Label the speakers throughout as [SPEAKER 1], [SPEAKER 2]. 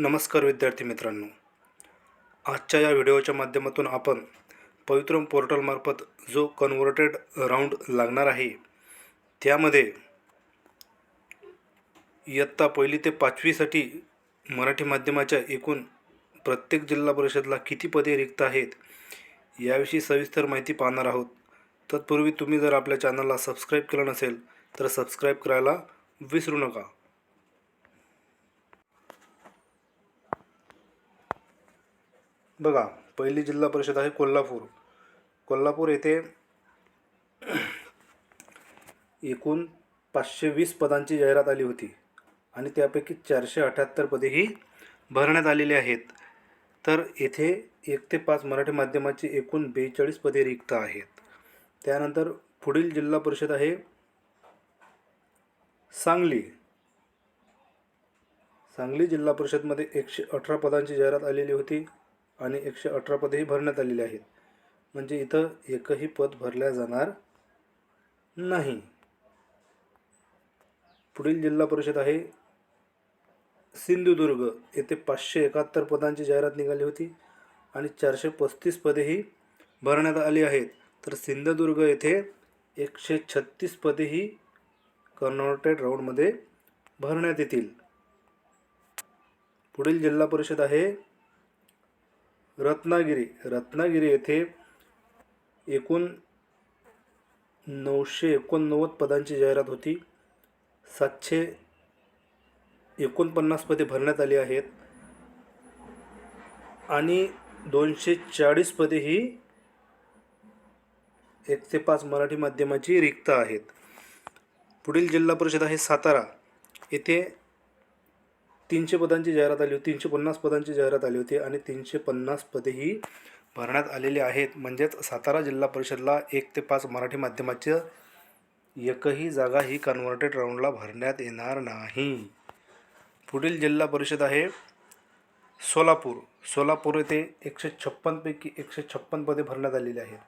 [SPEAKER 1] नमस्कार विद्यार्थी मित्रांनो. आजच्या या व्हिडिओच्या माध्यमातून आपण पवित्रम पोर्टलमार्फत जो कन्व्हर्टेड राऊंड लागणार आहे त्यामध्ये इयत्ता पहिली ते पाचवीसाठी मराठी माध्यमाच्या एकूण प्रत्येक जिल्हा परिषदला किती पदे रिक्त आहेत याविषयी सविस्तर माहिती पाहणार आहोत. तत्पूर्वी तुम्ही जर आपल्या चॅनलला सबस्क्राईब केलं नसेल तर सबस्क्राईब करायला विसरू नका. बघा पहिली जिल्हा परिषद आहे कोल्हापूर. कोल्हापूर येथे एकूण पाचशे वीस पदांची जाहिरात आली होती आणि त्यापैकी चारशे अठ्याहत्तर पदे ही भरण्यात आलेली आहेत. तर येथे एक ते पाच मराठी माध्यमाची एकूण बेचाळीस पदे रिक्त आहेत. त्यानंतर पुढील जिल्हा परिषद आहे सांगली. सांगली जिल्हा परिषदमध्ये एकशे अठरा पदांची जाहिरात आलेली होती. आणि एकशे अठरा पदेही भरण्यात आलेली आहेत. म्हणजे इथं एकही पद भरल्या जाणार नाही. पुढील जिल्हा परिषद आहे सिंधुदुर्ग. येथे पाचशे एकाहत्तर पदांची जाहिरात निघाली होती आणि चारशे पस्तीस पदेही भरण्यात आली आहेत. तर सिंधुदुर्ग येथे एकशे छत्तीस पदेही कन्व्हर्टेड राऊंडमध्ये भरण्यात येतील. पुढील जिल्हा परिषद आहे रत्नागिरी. रत्नागिरी येथे एकूण नऊशे एकोणनव्वद पदांची जाहिरात होती. सातशे एकोणपन्नास पदे भरण्यात आली आहेत. आणि दोनशे चाळीस पदे ही एक ते पाच मराठी माध्यमाची रिक्त आहेत. पुढील जिल्हा परिषद आहे सातारा. येथे तीनशे पदांची जाहिरात आली होती तीनशे पन्नास पदांची जाहिरात आली होती आणि तीनशे पन्नास पदेही भरण्यात आलेली आहेत. म्हणजेच सातारा जिल्हा परिषदला एक ते पाच मराठी माध्यमाचं एकही जागा ही कन्व्हर्टेड राऊंडला भरण्यात येणार नाही. पुढील जिल्हा परिषद आहे सोलापूर. सोलापूर येथे एकशे छप्पनपैकी एकशे छप्पन पदे भरण्यात आलेली आहेत.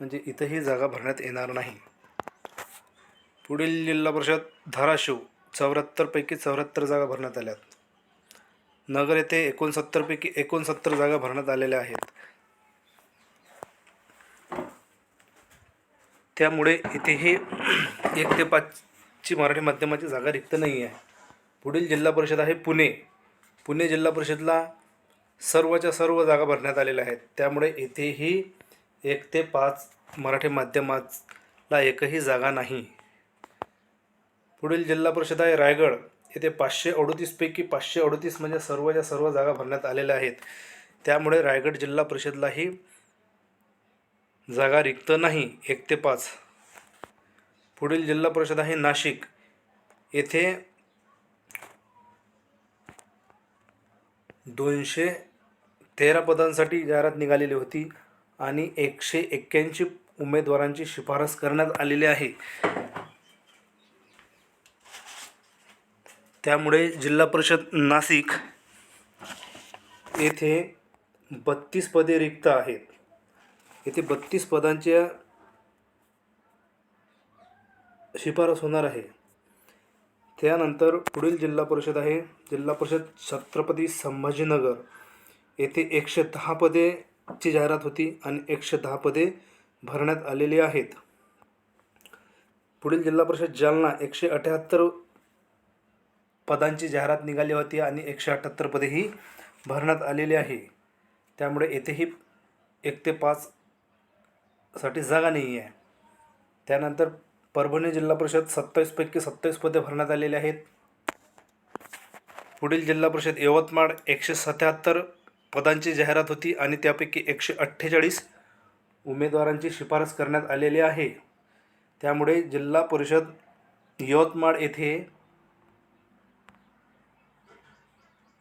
[SPEAKER 1] म्हणजे इथंही जागा भरण्यात येणार नाही. पुढील जिल्हा परिषद धाराशिव. चौऱ्याहत्तरपैकी चौऱ्याहत्तर जागा भरण्यात आल्यात नगर येथे एकोणसत्तरपैकी एकोणसत्तर जागा भरण्यात आलेल्या आहेत. त्यामुळे इथेही एक ते पाचची मराठी माध्यमाची जागा रिक्त नाही आहे पुढील जिल्हा परिषद आहे पुणे. पुणे जिल्हा परिषदला सर्वच्या सर्व जागा भरण्यात आलेल्या आहेत. त्यामुळे इथेही एक ते पाच मराठी माध्यमाला एकही जागा नाही. पुढील जिल्हा परिषद आहे रायगड. येथे पाचशे अडोतीसपैकी पाचशे अडोतीस म्हणजे सर्वच्या सर्व जागा भरण्यात आलेल्या आहेत. त्यामुळे रायगड जिल्हा परिषदलाही जागा रिक्त नाही एक ते पाच. पुढील जिल्हा परिषद आहे नाशिक. येथे दोनशे तेरा पदांसाठी जाहिरात निघालेली होती आणि एकशे एक्क्याऐंशी उमेदवारांची शिफारस करण्यात आलेली आहे. त्यामुळे जिल्हा परिषद नाशिक येथे बत्तीस पदे रिक्त आहेत. येथे बत्तीस पदांच्या शिफारस होणार आहे. त्यानंतर पुढील जिल्हा परिषद आहे. जिल्हा परिषद छत्रपती संभाजीनगर. येथे एकशे दहा पदेची जाहिरात होती आणि एकशे दहा पदे भरण्यात आलेली आहेत. पुढील जिल्हा परिषद जालना एकशे अठ्याहत्तर पदांची जाहिरात निघाली होती आणि एकशे अठ्ठ्याहत्तर पदेही भरण्यात आलेली आहे. त्यामुळे येथेही एक ते पाच साठी जागा नाही आहे त्यानंतर परभणी जिल्हा परिषद सत्तावीसपैकी सत्तावीस पदे भरण्यात आलेली आहेत. पुढील जिल्हा परिषद यवतमाळ एकशे सत्याहत्तर पदांची जाहिरात होती आणि त्यापैकी एकशे अठ्ठेचाळीस उमेदवारांची शिफारस करण्यात आलेली आहे. त्यामुळे जिल्हा परिषद यवतमाळ येथे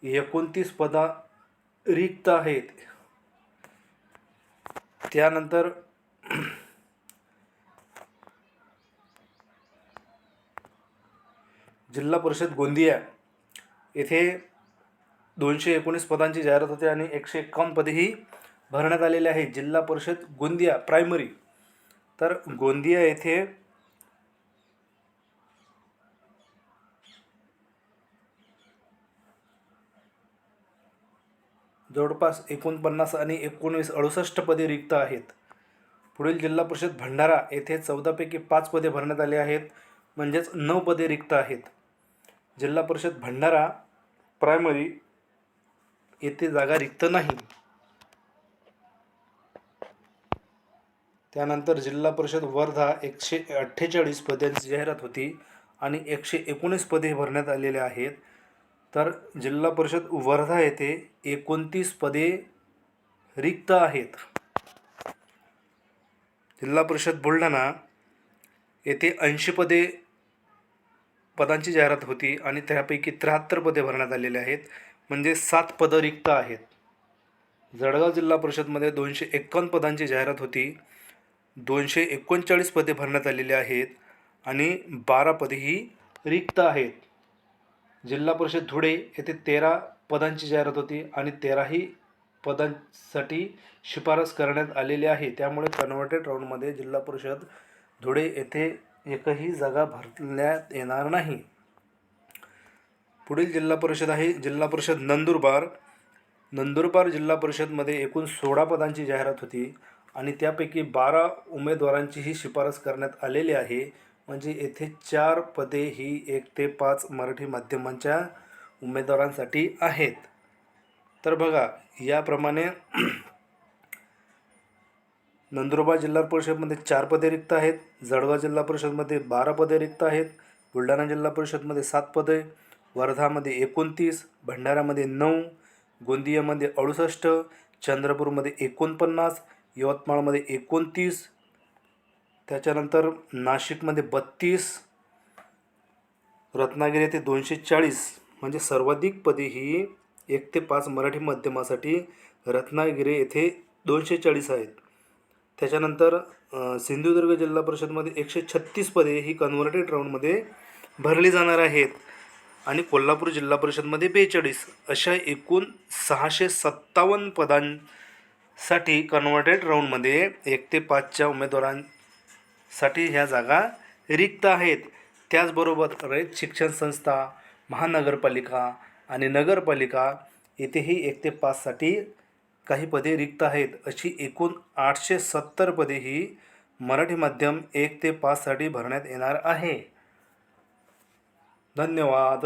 [SPEAKER 1] एकोणतीस पदा रिक्त आहेत. त्यानंतर जिल्हा परिषद गोंदिया येथे दोनशे एकोणीस पदांची जाहिरात होते आणि एकशे एकावन्न पदेही भरण्यात आलेले आहे जिल्हा परिषद गोंदिया प्रायमरी तर गोंदिया येथे जवळपास एकोणपन्नास आणि एकोणवीस अडुसष्ट पदे रिक्त आहेत. पुढील जिल्हा परिषद भंडारा येथे चौदापैकी पाच पदे भरण्यात आली आहेत म्हणजेच नऊ पदे रिक्त आहेत. जिल्हा परिषद भंडारा प्रायमरी येथे जागा रिक्त नाही. त्यानंतर जिल्हा परिषद वर्धा एकशे अठ्ठेचाळीस पदांची जाहिरात होती आणि एकशे एकोणीस पदे भरण्यात आलेले आहेत. तर जिल्हा परिषद वर्धा येथे एकोणतीस पदे रिक्त आहेत. जिल्हा परिषद बुलढाणा येथे ऐंशी पदे पदांची जाहिरात होती आणि त्यापैकी त्र्याहत्तर पदे भरण्यात आलेले आहेत. म्हणजे सात पदं रिक्त आहेत. जळगाव जिल्हा परिषदमध्ये दोनशे एक्कावन्न पदांची जाहिरात होती. दोनशे एकोणचाळीस पदे भरण्यात आलेली आहेत आणि बारा पदे ही रिक्त आहेत. जिल्हा परिषद धुळे येथे तेरा पदांची जाहिरात होती आणि तेराही पदांसाठी शिफारस करण्यात आलेली आहे. त्यामुळे कन्व्हर्टेड राऊंडमध्ये जिल्हा परिषद धुळे येथे एकही जागा भरण्यात येणार नाही. पुढील जिल्हा परिषद आहे. जिल्हा परिषद नंदुरबार. नंदुरबार जिल्हा परिषदमध्ये एकूण सोळा पदांची जाहिरात होती आणि त्यापैकी बारा उमेदवारांचीही शिफारस करण्यात आलेली आहे. म्हणजे येथे चार पदे ही एक ते पाच मराठी माध्यमांच्या उमेदवारांसाठी आहेत. तर बघा याप्रमाणे नंदुरबार जिल्हा परिषदमध्ये चार पदे रिक्त आहेत जळगाव जिल्हा परिषदमध्ये बारा पदे रिक्त आहेत बुलढाणा जिल्हा परिषदमध्ये सात पदे वर्धामध्ये एकोणतीस भंडाऱ्यामध्ये नऊ गोंदियामध्ये अडुसष्ट चंद्रपूरमध्ये एकोणपन्नास यवतमाळमध्ये एकोणतीस त्याच्यानंतर नाशिकमध्ये बत्तीस रत्नागिरी येथे दोनशे चाळीस. म्हणजे सर्वाधिक पदे ही एक ते पाच मराठी माध्यमासाठी रत्नागिरी येथे दोनशे चाळीस आहेत. त्याच्यानंतर सिंधुदुर्ग जिल्हा परिषदमध्ये एकशे छत्तीस पदे ही कन्व्हर्टेड राऊंडमध्ये भरली जाणार आहेत. आणि कोल्हापूर जिल्हा परिषदमध्ये बेचाळीस. अशा एकूण सहाशे सत्तावन्न पदांसाठी कन्व्हर्टेड राऊंडमध्ये एक ते पाचच्या उमेदवारां साठी ह्या जागा रिक्त आहेत. त्याचबरोबर रयत शिक्षण संस्था महानगरपालिका आणि नगरपालिका येथेही एक ते पाचसाठी काही पदे रिक्त आहेत. अशी एकूण आठशे सत्तर पदे ही मराठी माध्यम एक ते पाचसाठी भरण्यात येणार आहे. धन्यवाद.